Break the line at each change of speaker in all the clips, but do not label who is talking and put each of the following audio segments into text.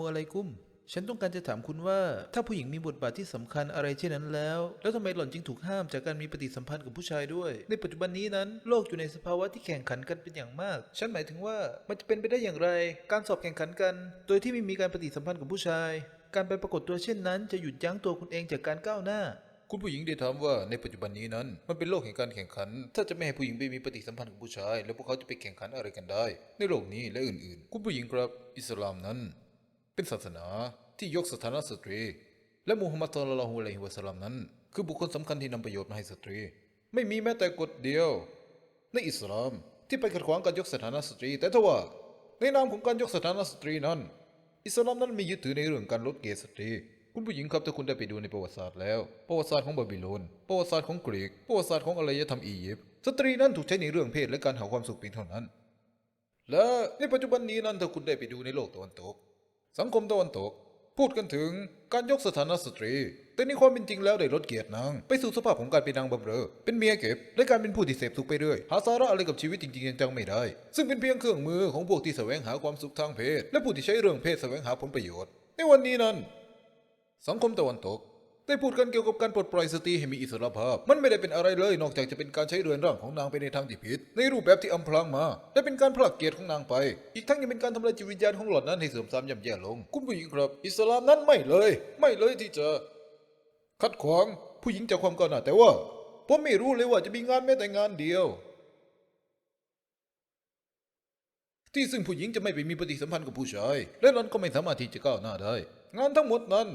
มุอะลัยกุมฉันต้องการจะถามคุณว่า ถ้าผู้หญิงมีบทบาทที่สำคัญอะไรเช่นนั้นแล้ว แล้วทำไมหล่อนจึงถูกห้ามจากการมีปฏิสัมพันธ์กับผู้ชายด้วย ในปัจจุบันนี้นั้น โลกอยู่ในสภาวะที่แข่งขันกันเป็นอย่างมาก ฉันหมายถึงว่ามันจะเป็นไปได้อย่างไร การสอบแข่งขันกัน โดยที่ไม่มีการปฏิสัมพันธ์กับผู้ชาย การไปปรากฏตัวเช่นนั้น จะหยุดยั้งตัวคุณเองจากการก้าวหน้า
คุณผู้หญิงได้ถามว่าในปัจจุบันนี้นั้น มันเป็นโลกแห่งการแข่งขัน ถ้าจะไม่ให้ผู้หญิงไปมีปฏิสัมพันธ์กับผู้ชาย แล้วพวกเขาจะไปแข่งขันอะไรกันได้ ในโลกนี้และอื่นๆ คุณผู้หญิงครับอิสลามนั้น เป็นศาสนาที่ยกสถานะสตรี และมูฮัมมัดศ็อลลัลฮุอะลัยฮิวะสัลลัมนั้น คือบุคคลสำคัญที่นำประโยชน์มาให้สตรี ไม่มีแม้แต่กฎเดียว ในอิสลามที่ไปขัดขวางการยกสถานะสตรี แต่ถ้าว่าในนามของการยกสถานะสตรีนั้น อิสลามนั้นม่ยึดถือในเรื่องการลดเกณฑ์สตรี คุณผู้หญิงครับถ้าคุณได้ไปดูในประวัติศาสตร์แล้ว ประวัติศาสตร์ของบาบิโลน ประวัติศาสตร์ของกรีก ประวัติศาสตร์ของอารยธรรมอียิปต์ สตรีนั้นถูกใช้ในเรื่องเพศและการหาความสุขเพียงเท่านั้น และในปัจจุบันนี้นั้นถ้าคุณได้ไปดูในโลกตะวันตก สังคมตะวันตก พูดกันถึงการยกสถานะสตรี แต่ในความเป็นจริงแล้วได้ลดเกียรตินาง ไปสู่สภาพของการเป็นนางบำเรอ เป็นเมียเก็บ และการเป็นผู้ที่เสพสุขไปเรื่อย หาสาระอะไรกับชีวิตจริงๆจังๆไม่ได้ ซึ่งเป็นเพียงเครื่องมือของพวกที่แสวงหาความสุขทางเพศ และผู้ที่ใช้เรื่องเพศแสวงหาผลประโยชน์ ในวันนี้นั้น สังคมตะวันตก ได้พูดกันเกี่ยวกับการปลดปล่อยสตรีให้มีอิสรภาพ มันไม่ได้เป็นอะไรเลยนอกจากจะเป็นการใช้เรือนร่างของนางไปในทางที่ผิด ในรูปแบบที่อำพรางมา และเป็นการผลักเกียรติของนางไป อีกทั้งยังเป็นการทำลายจิตวิญญาณของหล่อนนั้นให้เสื่อมทรามย่ำแย่ลง คุณผู้หญิงครับ อิสลามนั้นไม่เลย ไม่เลยที่จะขัดขวางผู้หญิงจากความก้าวหน้าแต่ว่าผมไม่รู้เลยว่าจะมีงานแม้แต่งานเดียวที่ซึ่งผู้หญิงจะไม่ไปมีปฏิสัมพันธ์กับผู้ชาย และนั้นก็ไม่สามารถที่จะก้าวหน้าได้ งานทั้งหมดนั้น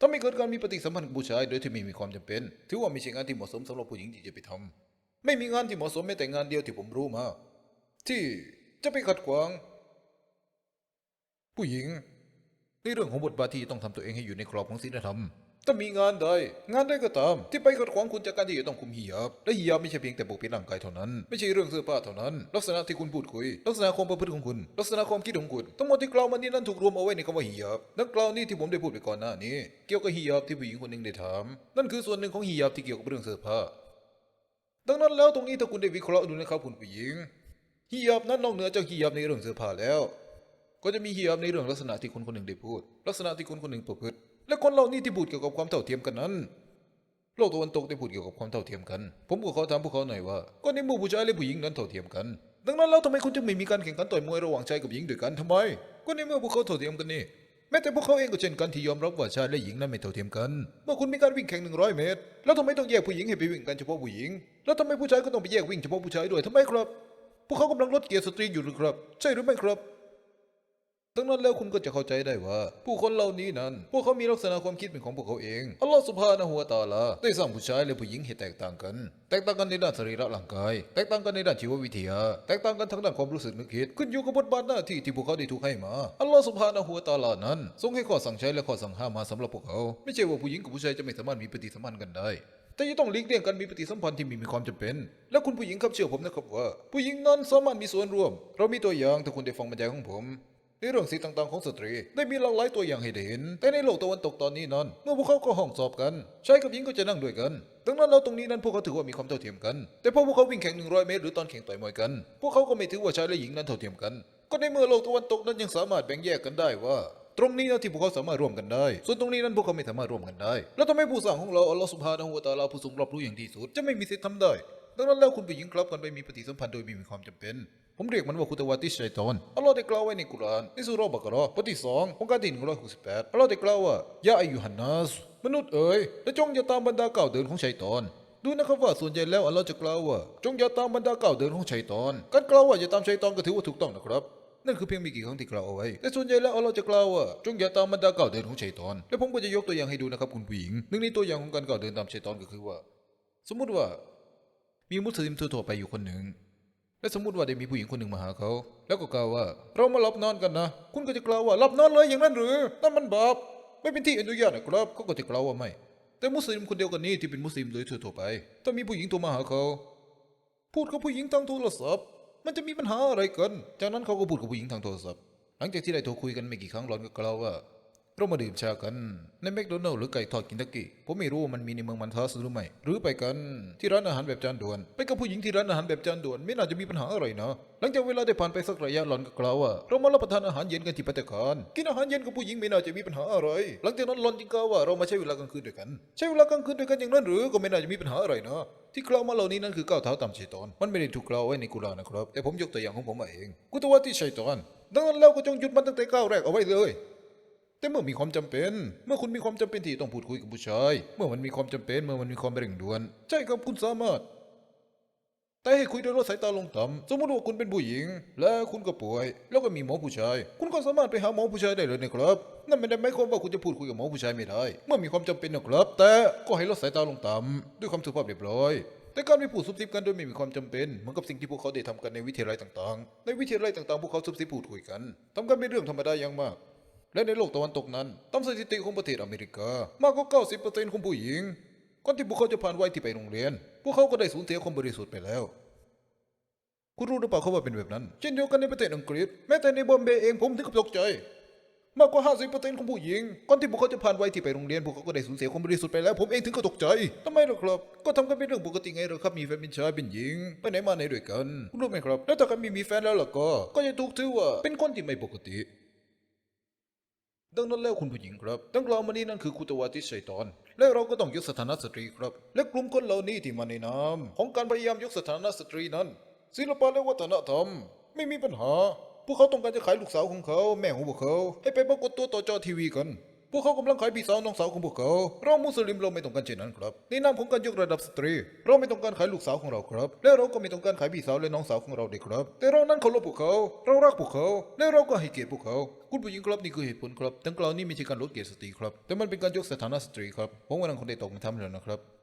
ถ้าไม่เกิดการมีปฏิสัมพันธ์กับผู้ชายโดยที่ไม่มีความจำเป็น ถือว่าไม่ใช่งานที่เหมาะสมสำหรับผู้หญิงที่จะไปทำไม่มีงานที่เหมาะสมแม้แต่งานเดียวที่ผมรู้มา ที่จะไปขัดขวาง ผู้หญิง ในเรื่องของบทบาทที่ต้องทำตัวเองให้อยู่ในกรอบของศีลธรรม ถ้ามีงานใดงานใดก็ตาม ที่ไปขัดขวางคุณจากการที่จะต้องคุมหิญาบและหิญาบไม่ใช่เพียงแต่ปกปิดร่างกายเท่านั้น ไม่ใช่เรื่องเสื้อผ้าเท่านั้น ลักษณะที่คุณพูดคุย ลักษณะความประพฤติของคุณ ลักษณะความคิดของคุณทั้งหมดที่กล่าวมานี้นั้นถูกรวมเอาไว้ในคำว่าหิญาบนักกล่าวนี้ที่ผมได้พูดไปก่อนหน้านี้ เกี่ยวกับหิญาบที่ผู้หญิงคนหนึ่งได้ถาม นั่นคือส่วนหนึ่งของหิญาบที่เกี่ยวกับเรื่องเสื้อผ้า ดังนั้นแล้วตรงนี้ถ้าคุณได้วิเคราะห์ดูนะครับคุณผู้หญิงหิญาบนั้นนอกเหนือจากหิญาบในเรื่องเสื้อผ้าแล้ว ก็จะมีหิญาบในเรื่องลักษณะที่คนคนหนึ่งได้พูด ลักษณะที่คนคนหนึ่งประพฤติ และคนเหล่านี้ที่พูดเกี่ยวกับความเท่าเทียมกันนั้น โลกตะวันตกได้พูดเกี่ยวกับความเท่าเทียมกัน ผมก็ขอถามพวกเขาหน่อยว่าก็ในหมู่ผู้ชายและผู้หญิงนั้นเท่าเทียมกัน ดังนั้นแล้วทำไมคุณจึงไม่มีการแข่งขันต่อยมวยระหว่างชายกับหญิงด้วยกันทำไม ก็ในเมื่อพวกเขาเท่าเทียมกันนี่แม้แต่พวกเขาเองก็เช่นกันที่ยอมรับว่าชายและหญิงนั้นไม่เท่าเทียมกัน เมื่อคุณมีการวิ่งแข่ง 100 เมตร แล้วทำไมต้องแยกผู้หญิงให้ไปวิ่งกันเฉพาะผู้หญิง แล้วทำไมผู้ชายก็ต้องไปแยกวิ่งเฉพาะผู้ชายด้วยทำไมครับ พวกเขากำลังลดเกียรติสตรีอยู่หรือครับ ใช่หรือไม่ครับ ดังนั้นแล้วคุณก็จะเข้าใจได้ว่า ผู้คนเหล่านี้นั้น พวกเขามีลักษณะความคิดเป็นของพวกเขาเองอัลลอฮฺสุบฮานะฮูวตาลาได้สร้างผู้ชายและผู้หญิงให้แตกต่างกัน แตกต่างกันในด้านสรีระร่างกาย แตกต่างกันในด้านชีววิทยา แตกต่างกันทางด้านความรู้สึกนึกคิดขึ้นอยู่กับบทบาทหน้าที่ที่พวกเขาได้ถูกให้มาอัลลอฮฺสุบฮานะฮูวตาลานั้น ทรงให้ข้อสั่งใช้และข้อสั่งห้ามมาสำหรับพวกเขา ไม่ใช่ว่าผู้หญิงกับผู้ชายจะไม่สามารถมีปฏิสัมพันธ์กันได้แต่ยังต้องหลีกเลี่ยงการมีปฏิสัมพันธ์ที่ม่มีความจำเป็น และคุณผู้หญิงครับเชื่อผมนะครับว่า ผู้หญิงนั้นสามารถมีส่วนร่วม เรามีตัวอย่างถ้าคุณได้ฟังบรรยายของผม ในเรื่องสิทธิต่างๆของสตรี ได้มีหลากหลายตัวอย่างให้ได้เห็น แต่ในโลกตะวันตกตอนนี้นั้น เมื่อพวกเขาก็ห้องสอบกันชายกับหญิงก็จะนั่งด้วยกันดังนั้นแล้วตรงนี้นั้นพวกเขาถือว่ามีความเท่าเทียมกัน แต่พอพวกเขาวิ่งแข่ง 100 เมตรหรือตอนแข่งต่อยมวยกัน พวกเขาก็ไม่ถือว่าชายและหญิงนั้นเท่าเทียมกัน ก็ในเมื่อโลกตะวันตกนั้นยังสามารถแบ่งแยกกันได้ว่าตรงนี้นะที่พวกเขาสามารถร่วมกันได้ ส่วนตรงนี้นั้นพวกเขาไม่สามารถร่วมกันได้ แล้วทำไมผู้สร้างของเราอัลลอฮฺสุบฮานะฮูวะตาลาผู้ทรงรอบรู้อย่างที่สุดจะไม่มีสิทธิ์ทำได้ ดังนั้นแล้วคุณผู้หญิงครับกันไปมีปฏิสัมพันธ์โดยไม่มีความจำเป็น ผมเรียกมันว่าคุตวาติชัยตอนอัลลอฮ์ได้กล่าวไว้ในกุรอานในสุรบักราะห์บทที่สองของการที่หนึ่งร้อยหกสิบแปดอัลลอฮ์ได้กล่าวว่ายาอายุฮันนัสมนุษย์เอ๋ยและจงอย่าตามบรรดาเก้าเดินของชัยตอนดูนะครับว่าส่วนใหญ่แล้วอัลลอฮ์จะกล่าวว่า จงอย่าตามบรรดาเก้าเดินของชัยตอน การกล่าวว่าอย่าตามชัยตอนก็ถือว่าถูกต้องนะครับนั่นคือเพียงไม่กี่ครั้งที่กล่าวเอาไว้ แต่ส่วนใหญ่แล้วอัลลอฮ์จะกล่าวว่า จงอย่าตามบรรดาก้าวเดินของชัยตอน และผมก็จะยกตัวอย่างให้ดูนะครับคุณผู้หญิง หนึ่งในตัวอย่างของการก้าวเดินตามชัยตอนก็คือว่า สมมุติว่า มีมุสลิมทั่วไปอยู่คนหนึ่ง และสมมติว่าได้มีผู้หญิงคนหนึ่งมาหาเขา แล้วก็กล่าวว่า เรามาหลับนอนกันนะ คุณก็จะกล่าวว่าหลับนอนเลยอย่างนั้นหรือนั่นมันบาปไม่เป็นที่อนุญาตนะครับเขาก็จะกล่าวว่าไม่ แต่มุสลิมคนเดียวกันนี้ที่เป็นมุสลิมโดยทั่วไป ถ้ามีผู้หญิงโทรมาหาเขา พูดกับผู้หญิงทางโทรศัพท์ มันจะมีปัญหาอะไรกัน จากนั้นเขาก็พูดกับผู้หญิงทางโทรศัพท์ หลังจากที่ได้โทรคุยกันไม่กี่ครั้งหลอนก็กล่าวว่า เรามาดื่มชากัน ในแมคโดนัลล์หรือไก่ทอดกินตะกี้ผมไม่รู้ว่ามันมีในเมืองมันทัสหรือไม่ หรือไปกันที่ร้านอาหารแบบจานด่วน ไปกับผู้หญิงที่ร้านอาหารแบบจานด่วน ไม่น่าจะมีปัญหาอะไรนะ หลังจากเวลาได้ผ่านไปสักระยะหล่อนก็กล่าวว่าเรามารับประทานอาหารเย็นกันที่ภัตตาคารกินอาหารเย็นกับผู้หญิงไม่น่าจะมีปัญหาอะไร หลังจากนั้นหล่อนจึงกล่าวว่าเรามาใช้เวลากลางคืนด้วยกัน ใช้เวลากลางคืนด้วยกันอย่างนั้นหรือก็ไม่น่าจะมีปัญหาอะไรนะที่กล่าวมาเหล่านี้นั้นคือก้าวเท้าตามชัยตอน มันไม่ได้ถูกกล่าวไว้ในกุรานนะครับ แต่ผมยกตัวอย่างของผมมาเอง กุตวาที่ชัยตอน ดังนั้นแล้วก็จงหยุดมันตั้งแต่ก้าวแรกเอาไว้เลย แต่เมื่อมีความจำเป็น เมื่อคุณมีความจำเป็นที่ต้องพูดคุยกับผู้ชาย เมื่อมันมีความจำเป็น เมื่อมันมีความเร่งด่วน ใช่ครับคุณสามารถ แต่ให้คุยโดยลดสายตาลงต่ำสมมติว่าคุณเป็นผู้หญิง และคุณก็ป่วย แล้วก็มีหมอผู้ชาย คุณก็สามารถไปหาหมอผู้ชายได้เลยนะครับ นั่นไม่ได้หมายความว่าคุณจะพูดคุยกับหมอผู้ชายไม่ได้ เมื่อมีความจำเป็นนะครับ แต่ก็ให้ลดสายตาลงต่ำด้วยความสุภาพเรียบร้อยแต่การไม่พูดซุบซิบกันโดยไม่มีความจำเป็นเหมือนกับสิ่งที่พวกเขาได้ทำกันในวิทยาลัยต่างๆ ในวิทยาลัยต่างๆ พวกเขาซุบซิบพูดคุยกันทำกันเป็นเรื่องธรรมดาอย่างมาก และในโลกตะวันตกนั้นตามสถิติของประเทศอเมริกามากกว่า 90%ของผู้หญิงก่อนที่พวกเขาจะผ่านวัยที่ไปโรงเรียน พวกเขาก็ได้สูญเสียความบริสุทธิ์ไปแล้ว คุณรู้หรือเปล่าเขาว่าเป็นแบบนั้น เช่นเดียวกันในประเทศอังกฤษ แม้แต่ในบอมเบย์เองผมถึงกับตกใจ มากกว่า 50%ของผู้หญิงก่อนที่พวกเขาจะผ่านวัยที่ไปโรงเรียน พวกเขาก็ได้สูญเสียความบริสุทธิ์ไปแล้ว ผมเองถึงก็ตกใจทำไมล่ะครับ ก็ทำกันเป็นเรื่องปกติไงเหรอครับ มีแฟนเป็นชายเป็นหญิง ไปไหนมาไหนด้วยกันคุณรู้ไหมครับ แล้วถ้ากันมีมีแฟนแล้วล่ะก็ ก็จะถูกถือว่าเป็นคนที่ไม่ปกติ ดังนั้นแล้วคุณผู้หญิงครับดังกล่าวมานี้นั่นคือคุตวาติชัยตอน และเราก็ต้องยกสถานะสตรีครับ และกลุ่มคนเหล่านี้ที่มาในนามของการพยายามยกสถานะสตรีนั้น ศิลปะและวัฒนธรรม ไม่มีปัญหา พวกเขาต้องการจะขายลูกสาวของเขา แม่ของพวกเขา ให้ไปปรากฏตัวต่อจอทีวีกัน พวกเขากำลังขายพี่สาวน้องสาวของพวกเขา เรามุสลิมเราไม่ต้องการเช่นนั้นครับในนามของการยกระดับสตรี เราไม่ต้องการขายลูกสาวของเราครับ และเราก็ไม่ต้องการขายพี่สาวและน้องสาวของเราเด็กครับ แต่เรานั้นเคารพพวกเขา เรารักพวกเขา และเราก็ให้เกียรติพวกเขา คุณผู้หญิงครับนี่คือเหตุผลครับดังกล่าวนี้ไม่ใช่การลดเกียรติสตรีครับ แต่มันเป็นการยกสถานะสตรีครับผมกำลังคนได้ตกมาทำแล้วนะครับ